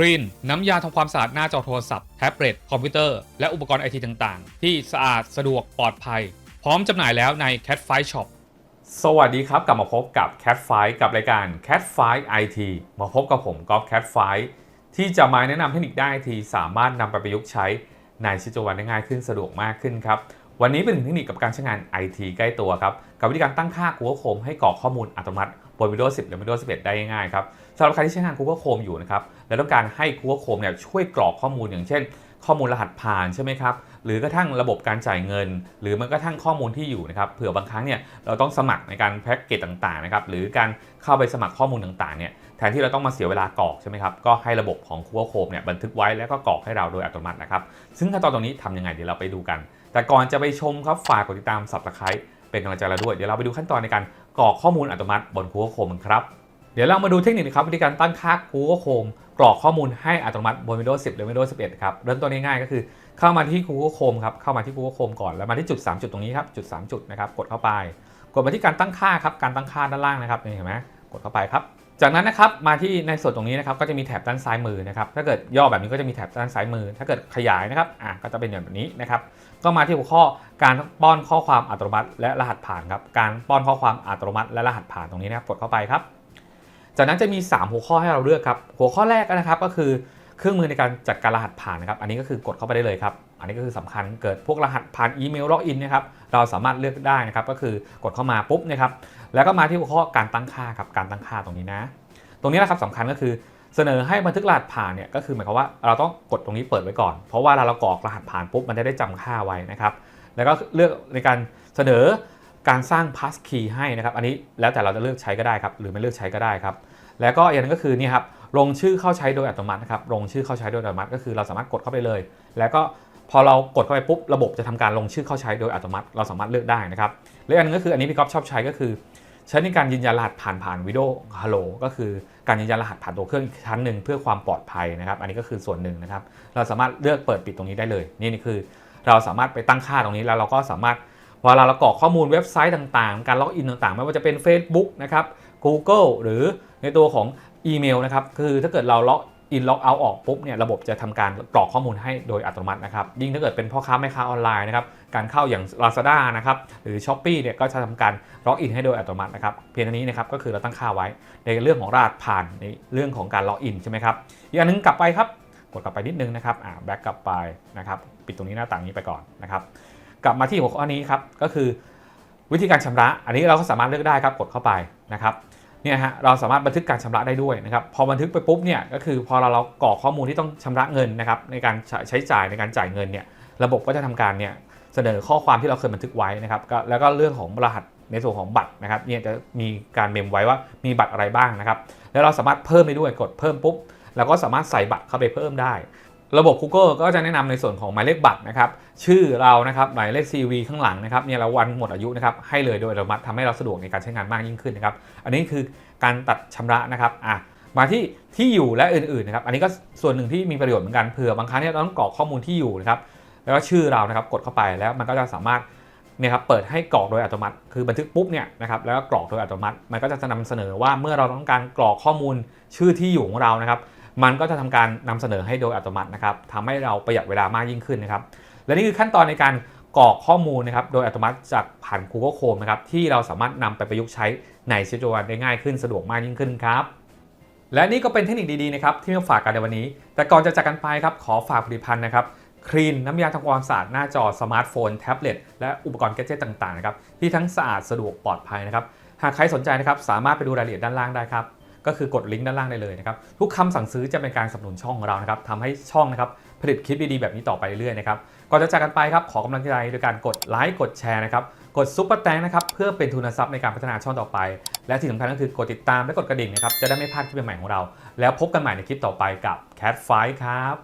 ครีนน้ำยาทำความสะอาดหน้าจอโทรศัพท์แท็บเล็ตคอมพิวเตอร์ และอุปกรณ์ไอทีต่างๆ ที่สะอาดสะดวกปลอดภัย พร้อมจำหน่ายแล้วใน Cat f i Shop สวัสดีครับ กลับมาพบกับ Cat f i กับรายการ Cat f i IT มาพบกับผมก๊อฟ Cat f i ที่จะมาแนะนำเทคนิคได้ทีสามารถนำไปประยุกต์ใช้ในชีวิตประจำวันได้ง่ายขึ้นสะดวกมากขึ้นครับ วันนี้เป็นหนึ่งเทคนิคกับการใช้งาน IT ใกล้ตัวครับ กับวิธีการตั้งค่า Google Chrome ให้กรอกข้อมูลอัตโนมัติบน Windows 10 หรือ Windows 11 ได้ง่ายครับสำหรับใครที่ใช้งาน Google Chrome อยู่นะครับ และต้องการให้ Google Chrome เนี่ยช่วยกรอกข้อมูลอย่างเช่น ข้อมูลรหัสผ่านใช่ไหมครับ หรือกระทั่งระบบการจ่ายเงิน หรือมันกระทั่งข้อมูลที่อยู่นะครับ เผื่อบางครั้งเนี่ยเราต้องสมัครในการแพ็กเกจต่างๆนะครับ หรือการเข้าไปสมัครข้อมูลต่างๆเนี่ย แทนที่เราต้องมาเสียเวลากรอกใช่ไหมครับ ก็ให้ระบบของ Google Chrome เนี่ยบันทึกไว้แล้วก็กรอกให้เราโดยอัตโนมัตินะครับ ซึ่งขั้นตอนตรงนี้ทำยังไงเดี๋ยวเราไปดูกันแต่ก่อนจะไปชมครับฝากกดติดตาม Subscribe เป็นกำลังใจเราด้วย เดี๋ยวเราไปดูขั้นตอนในการกรอกข้อมูลอัตโนมัติบน Google Chrome กันครับ เดี๋ยวเรามาดูเทคนิคนะครับวิธีการตั้งค่า Google Chrome กรอกข้อมูลให้อัตโนมัติบน Windows 10 หรือ Windows 11 ครับ เริ่มต้นง่ายๆก็คือเข้ามาที่ Google Chrome ครับ เข้ามาที่ Google Chrome ก่อน แล้วมาที่จุด 3 จุดตรงนี้ครับ จุด 3 จุดนะครับ กดเข้าไป กดมาที่การตั้งค่าครับ การตั้งค่าด้านล่างนะครับ นี่เห็นไหมกดเข้าไปครับ จากนั้นนะครับมาที่ในส่วนตรงนี้นะครับก็จะมีแถบด้านซ้ายมือนะครับถ้าเกิดย่อแบบนี้ก็จะมีแถบด้านซ้ายมือ ถ้าเกิดขยายนะครับอะก็จะเป็นแบบนี้นะครับก็มาที่หัวข้อการป้อนข้อความอัตโนมัติ และรหัสผ่านครับการป้อนข้อความอัตโนมัติ และรหัสผ่านตรงนี้นะครับกดเข้าไปครับ จากนั้นจะมี 3 หัวข้อให้เราเลือกครับหัวข้อแรกนะครับก็คือ เครื่องมือในการจัดการรหัสผ่านนะครับ อันนี้ก็คือกดเข้าไปได้เลยครับ อันนี้ก็คือสำคัญเกิดพวกรหัสผ่านอีเมลล็อกอินนะครับ เราสามารถเลือกได้นะครับ ก็คือกดเข้ามาปุ๊บนะครับ แล้วก็มาที่หัวข้อการตั้งค่าครับ การตั้งค่าตรงนี้นะ ตรงนี้นะครับสำคัญก็คือเสนอให้บันทึกรหัสผ่านเนี่ยก็คือหมายความว่าเราต้องกดตรงนี้เปิดไว้ก่อน เพราะว่าเรากรอกรหัสผ่านปุ๊บมันจะได้จำค่าไว้นะครับ แล้วก็เลือกในการเสนอการสร้าง pass key ให้นะครับ อันนี้แล้วแต่เราจะเลือกใช้ก็ได้ครับ หรือไม่เลือกใช้ก็ได้ครับ แล้วก็อย่างนึงก็คือนี่ครับ ลงชื่อเข้าใช้โดยอัตโนมัตินะครับลงชื่อเข้าใช้โดยอัตโนมัติก็คือเราสามารถกดเข้าไปเลย แล้วก็พอเรากดเข้าไปปุ๊บระบบจะทำการลงชื่อเข้าใช้โดยอัตโนมัติ เราสามารถเลือกได้นะครับและอันนึงก็คืออันนี้พี่ก๊อฟชอบใช้ก็คือ ใช้ในการยืนยันรหัสผ่านผ่านวิดีโอฮัลโหลก็คือการยืนยันรหัสผ่านตัวเครื่องอีกชั้นหนึ่งเพื่อความปลอดภัยนะครับ อันนี้ก็คือส่วนหนึ่งนะครับ เราสามารถเลือกเปิดปิดตรงนี้ได้เลย นี่นี่คือ เราสามารถไปตั้งค่าตรงนี้แล้วเราก็สามารถเวลาเรากรอกข้อมูลเว็บไซต์ต่างๆ การล็อกอินต่างๆ ไม่ว่าจะเป็น Facebook นะครับ Google หรือในตัวของ อีเมลนะครับคือถ้าเกิดเราล็อกอินล็อกเอาออกปุ๊บเนี่ยระบบจะทำการกรอกข้อมูลให้โดยอัตโนมัตินะครับยิ่งถ้าเกิดเป็นพ่อค้าแม่ค้าออนไลน์นะครับการเข้าอย่าง Lazada นะครับหรือ s h อ p e e เนี่ยก็จะทำการล็อกอินให้โดยอัตโนมัตินะครับเพียงเท่านี้นะครับก็คือเราตั้งค่าไว้ในเรื่องของรหัสผ่านในเรื่องของการล็อกอินใช่ไหมครับอีกอันนึงกลับไปครับกดกลับไปนิดนึงนะครับอ่าแบ็กกลับไปนะครับปิดตรงนี้หน้าต่างนี้ไปก่อนนะครับกลับมาที่หัวข้อนี้ครับก็คือวิธีการชำระ อันนี้เราก็สามารถเลือกได้ครับกดเข้าไปนะครับ เนี่ยฮะเราสามารถบันทึกการชำระได้ด้วยนะครับพอบันทึกไปปุ๊บเนี่ยก็คือพอเราเรากรอกข้อมูลที่ต้องชำระเงินนะครับในการใช้ใช้จ่ายในการจ่ายเงินเนี่ยระบบก็จะทำการเนี่ยเสนอข้อความที่เราเคยบันทึกไว้นะครับแล้วก็เรื่องของรหัสในส่วนของบัตรนะครับเนี่ยจะมีการเมมไว้ว่ามีบัตรอะไรบ้างนะครับแล้วเราสามารถเพิ่มได้ด้วยกดเพิ่มปุ๊บเราก็สามารถใส่บัตรเข้าไปเพิ่มได้ ระบบ Google ก็จะแนะนำในส่วนของหมายเลขบัตรนะครับ ชื่อเรานะครับหมายเลข CV ข้างหลังนะครับเนี่ยเราวันหมดอายุนะครับให้เลยโดยอัตโนมัติทำให้เราสะดวกในการใช้งานมากยิ่งขึ้นนะครับ อันนี้คือการตัดชำระนะครับอะมาที่ที่อยู่และอื่นๆนะครับ อันนี้ก็ส่วนหนึ่งที่มีประโยชน์เหมือนกันเผื่อบางครั้งเนี่ยเราต้องกรอกข้อมูลที่อยู่นะครับแล้วก็ชื่อเรานะครับกดเข้าไปแล้วมันก็จะสามารถเนี่ยครับเปิดให้กรอกโดยอัตโนมัติ คือบันทึกปุ๊บเนี่ยนะครับแล้วก็กรอกโดยอัตโนมัติ มันก็จะนำเสนอว่าเมื่อเราต้องการกรอกข้อมูลชื่อที่อยู่ของเรานะครับ มันก็จะทำการนำเสนอให้โดยอัตโนมัตินะครับทำให้เราประหยัดเวลามากยิ่งขึ้นนะครับ และนี่คือขั้นตอนในการกรอกข้อมูลนะครับโดยอัตโนมัติจากผ่าน Google Chrome นะครับที่เราสามารถนำไปประยุกต์ใช้ในชีวิตประจำวันได้ง่ายขึ้นสะดวกมากยิ่งขึ้นครับและนี่ก็เป็นเทคนิคดีๆนะครับที่มาฝากกันในวันนี้ แต่ก่อนจะจากกันไปครับขอฝากผลิตภัณฑ์นะครับครีนน้ำยาทำความสะอาดหน้าจอสมาร์ทโฟน แท็บเล็ตและอุปกรณ์แกดเจิตต่างๆนะครับที่ทั้งสะอาดสะดวกปลอดภัยนะครับหากใครสนใจนะครับสามารถไปดูรายละเอียดด้านล่างได้ครับ ก็คือกดลิงก์ด้านล่างได้เลยนะครับทุกคำสั่งซื้อจะเป็นการสนับสนุนช่องของเรานะครับทำให้ช่องนะครับผลิตคลิปดีๆแบบนี้ต่อไปเรื่อยๆนะครับก่อนจะจากกันไปครับขอกำลังใจโดยการกดไลค์กดแชร์นะครับกดซุปเปอร์แตงนะครับเพื่อเป็นทุนทรัพย์ในการพัฒนาช่องต่อไป และที่สำคัญก็คือกดติดตามและกดกระดิ่งนะครับจะได้ไม่พลาดคลิปใหม่ๆของเรา แล้วพบกันใหม่ในคลิปต่อไปกับ Cat f i ครับ